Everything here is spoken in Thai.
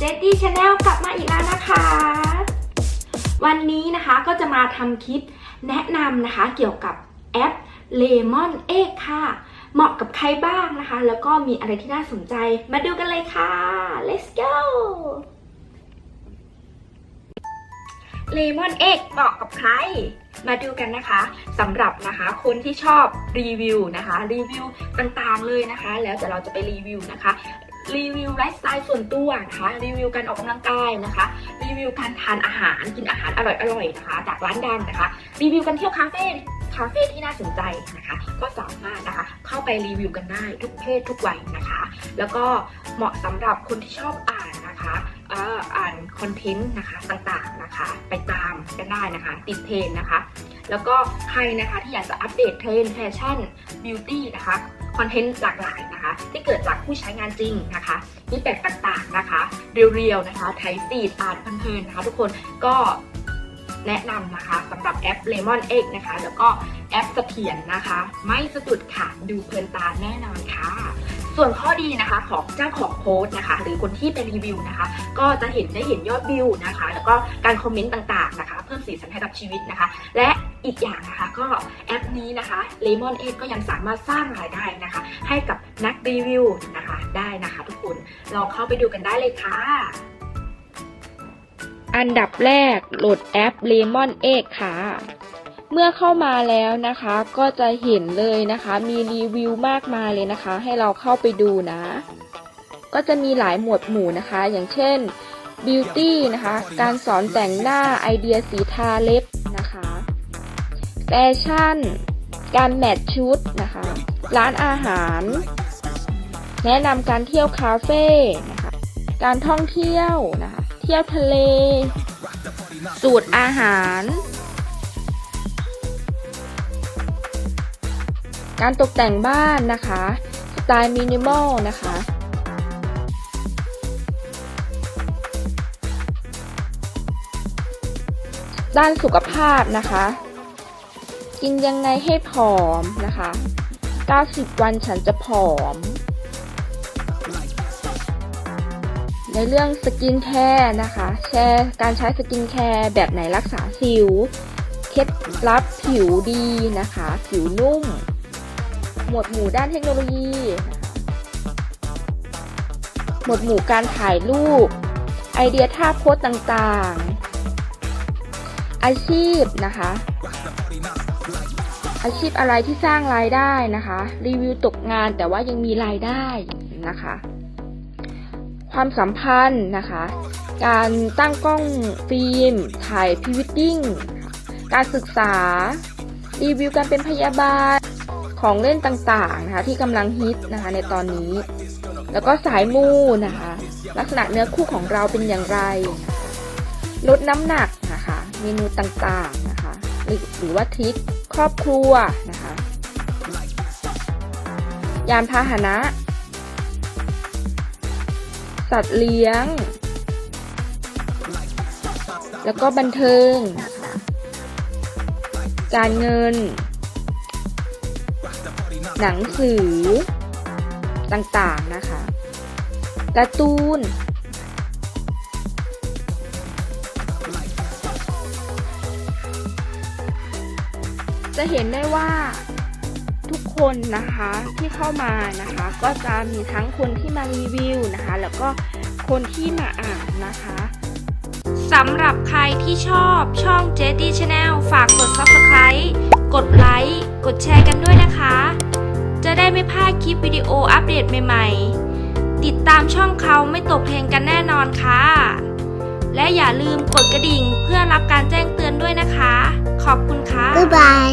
j e t t y Channel กลับมาอีกแล้วนะคะ วันนี้นะคะก็จะมาทำคลิปแนะนำนะคะเกี่ยวกับแอป Lemon Egg ค่ะ เหมาะกับใครบ้างนะคะ แล้วก็มีอะไรที่น่าสนใจมาดูกันเลยค่ะ let's go Lemon Egg เหมาะกับใคร มาดูกันนะคะสำหรับนะคะคนที่ชอบรีวิวนะคะรีวิวต่างๆเลยนะคะ แล้วแต่เราจะไปรีวิวนะคะ รีวิวไลฟ์สไตล์ส่วนตัวนะคะรีวิวการออกกำลังกายนะคะ รีวิวการทานอาหารกินอาหารอร่อยๆนะคะ จากร้านดังนะคะ รีวิวกันเที่ยวคาเฟ่คาเฟ่ที่น่าสนใจนะคะ ก็สามารถนะคะเข้าไปรีวิวกันได้ทุกเพศทุกวัยนะคะ แล้วก็เหมาะสำหรับคนที่ชอบอ่านนะคะอ่อานคอนเทนต์นะคะต่างๆนะคะ ไปตามกันได้นะคะ ติดเทรนนะคะ แล้วก็ใครนะคะที่อยากจะอัปเดตเทรนด์แฟชั่นบิวตี้นะคะ คอนเทนต์หลากหลายนะคะที่เกิดจากผู้ใช้งานจริงนะคะรูปแบบต่างๆนะคะเรียวๆนะคะไทยฟีดอ่านเพลินๆนะคะ ทุกคนก็แนะนำนะคะสำหรับแอป Lemon Egg นะคะ แล้วก็แอปเสถียรนะคะ ไม่สะดุดค่ะดูเพลินตาแน่นอนค่ะ ส่วนข้อดีนะคะของเจ้าของโพสต์นะคะ หรือคนที่เป็นรีวิวนะคะ ก็จะเห็นได้เห็นยอดวิวนะคะ แล้วก็การคอมเมนต์ต่างๆนะคะ เพิ่มสีสันให้กับชีวิตนะคะ และ อีกอย่างนะคะก็แอปนี้นะคะ Lemon e ก็ยังสามารถสร้างรายได้นะคะ ให้กับนักรีวิวนะคะได้นะคะทุกคนลองเข้าไปดูกันได้เลยค่ะ อันดับแรกโหลดแอป Lemon Egg ค่ะ เมื่อเข้ามาแล้วนะคะก็จะเห็นเลยนะคะ มีรีวิวมากมายเลยนะคะ ให้เราเข้าไปดูนะ ก็จะมีหลายหมวดหมู่นะคะ อย่างเช่น Beauty นะคะ การสอนแต่งหน้าไอเดียสีทาเล็บ แฟชั่น การแมทชุดนะคะ ร้านอาหาร แนะนำการเที่ยวคาเฟ่นะคะ การท่องเที่ยวนะคะ เที่ยวทะเล สูตรอาหาร การตกแต่งบ้านนะคะ สไตล์มินิมอลนะคะด้านสุขภาพนะคะ กินยังไงให้ผอมนะคะ 90 วันฉันจะผอม ในเรื่องสกินแคร์นะคะ แชร์การใช้สกินแคร์แบบไหนรักษาสิว เคล็ดลับผิวดีนะคะ ผิวนุ่ม หมวดหมู่ด้านเทคโนโลยี หมวดหมู่การถ่ายรูป ไอเดียท่าโพสต่างๆ อาชีพนะคะ อาชีพอะไรที่สร้างรายได้นะคะ รีวิวตกงานแต่ว่ายังมีรายได้นะคะ ความสัมพันธ์นะคะ การตั้งกล้องฟิล์ม ถ่ายพรีเวดดิ้ง การศึกษา รีวิวการเป็นพยาบาลของเล่นต่างๆนะคะที่กำลังฮิตนะคะในตอนนี้ แล้วก็สายมูนะคะ ลักษณะเนื้อคู่ของเราเป็นอย่างไร ลดน้ำหนักนะคะ เมนูต่างๆนะคะ หรือหรือว่าทริค ครอบครัวนะคะ ยานพาหนะ สัตว์เลี้ยง แล้วก็บันเทิงนะคะการเงิน หนังสือต่างๆนะคะการ์ตูน จะเห็นได้ว่าทุกคนนะคะที่เข้ามานะคะ ก็จะมีทั้งคนที่มารีวิวนะคะ แล้วก็คนที่มาอ่านนะคะสำหรับใครที่ชอบช่อง j d Channel ฝากกด Subscribe กดไลค์กดแชร์กันด้วยนะคะ จะได้ไม่พลาดคลิปวิดีโออัปเดตใหม่ ๆ ติดตามช่องเขาไม่ตกเพลงกันแน่นอนค่ะ และอย่าลืมกดกระดิ่งเพื่อรับการแจ้งเตือนด้วยนะคะ ขอบคุณค่ะ บ๊ายบาย